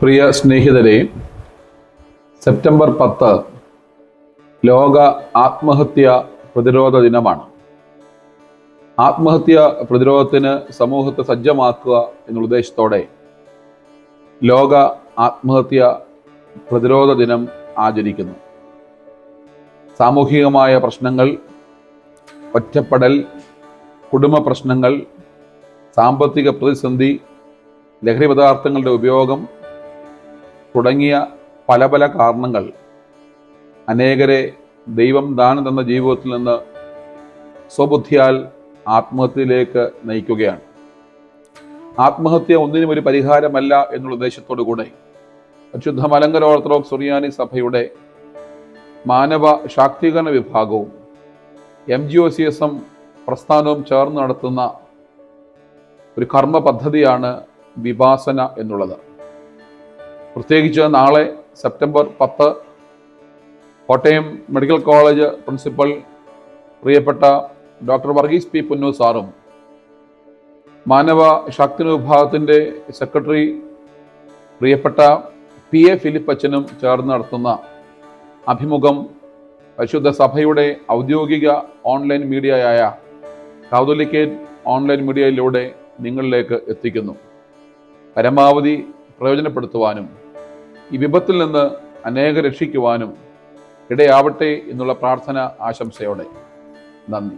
പ്രിയ സ്നേഹിതരെ സെപ്റ്റംബർ പത്ത് ലോക ആത്മഹത്യ പ്രതിരോധ ദിനമാണ്. ആത്മഹത്യ പ്രതിരോധത്തിന് സമൂഹത്തെ സജ്ജമാക്കുക എന്നുള്ള ഉദ്ദേശത്തോടെ ലോക ആത്മഹത്യ പ്രതിരോധ ദിനം ആചരിക്കുന്നു. സാമൂഹികമായ പ്രശ്നങ്ങൾ ഒറ്റപ്പെടൽ കുടുംബ പ്രശ്നങ്ങൾ സാമ്പത്തിക പ്രതിസന്ധി ലഹരി പദാർത്ഥങ്ങളുടെ ഉപയോഗം തുടങ്ങിയ പല പല കാരണങ്ങൾ അനേകരെ ദൈവം ദാനം തന്ന ജീവിതത്തിൽ നിന്ന് സ്വബുദ്ധിയാൽ ആത്മഹത്യയിലേക്ക് നയിക്കുകയാണ്. ആത്മഹത്യ ഒന്നിനും ഒരു പരിഹാരമല്ല എന്നുള്ള ഉദ്ദേശത്തോടു കൂടെ പരിശുദ്ധ മലങ്കര ഓർത്തഡോക്സ് സുറിയാനി സഭയുടെ മാനവ ശാക്തീകരണ വിഭാഗവും M G O C S M പ്രസ്ഥാനവും ചേർന്ന് നടത്തുന്ന ഒരു കർമ്മ പദ്ധതിയാണ് വിഭാസന എന്നുള്ളത്. പ്രത്യേകിച്ച് നാളെ സെപ്റ്റംബർ പത്ത് കോട്ടയം മെഡിക്കൽ കോളേജ് പ്രിൻസിപ്പൽ പ്രിയപ്പെട്ട ഡോക്ടർ വർഗീസ് പി പുന്നു സാറും മാനവ ശാക്തി വിഭാഗത്തിന്റെ സെക്രട്ടറി പ്രിയപ്പെട്ട പി എ ഫിലിപ്പ് അച്ഛനും ചേർന്ന് നടത്തുന്ന അഭിമുഖം പരിശുദ്ധ സഭയുടെ ഔദ്യോഗിക ഓൺലൈൻ മീഡിയയായ കാതോലിക്കേറ്റ് ഓൺലൈൻ മീഡിയയിലൂടെ നിങ്ങളിലേക്ക് എത്തിക്കുന്നു. പരമാവധി പ്രയോജനപ്പെടുത്തുവാനും ഈ വിപത്തിൽ നിന്ന് അനേക രക്ഷിക്കുവാനും ഇടയാവട്ടെ എന്നുള്ള പ്രാർത്ഥന ആശംസയോടെ. നന്ദി.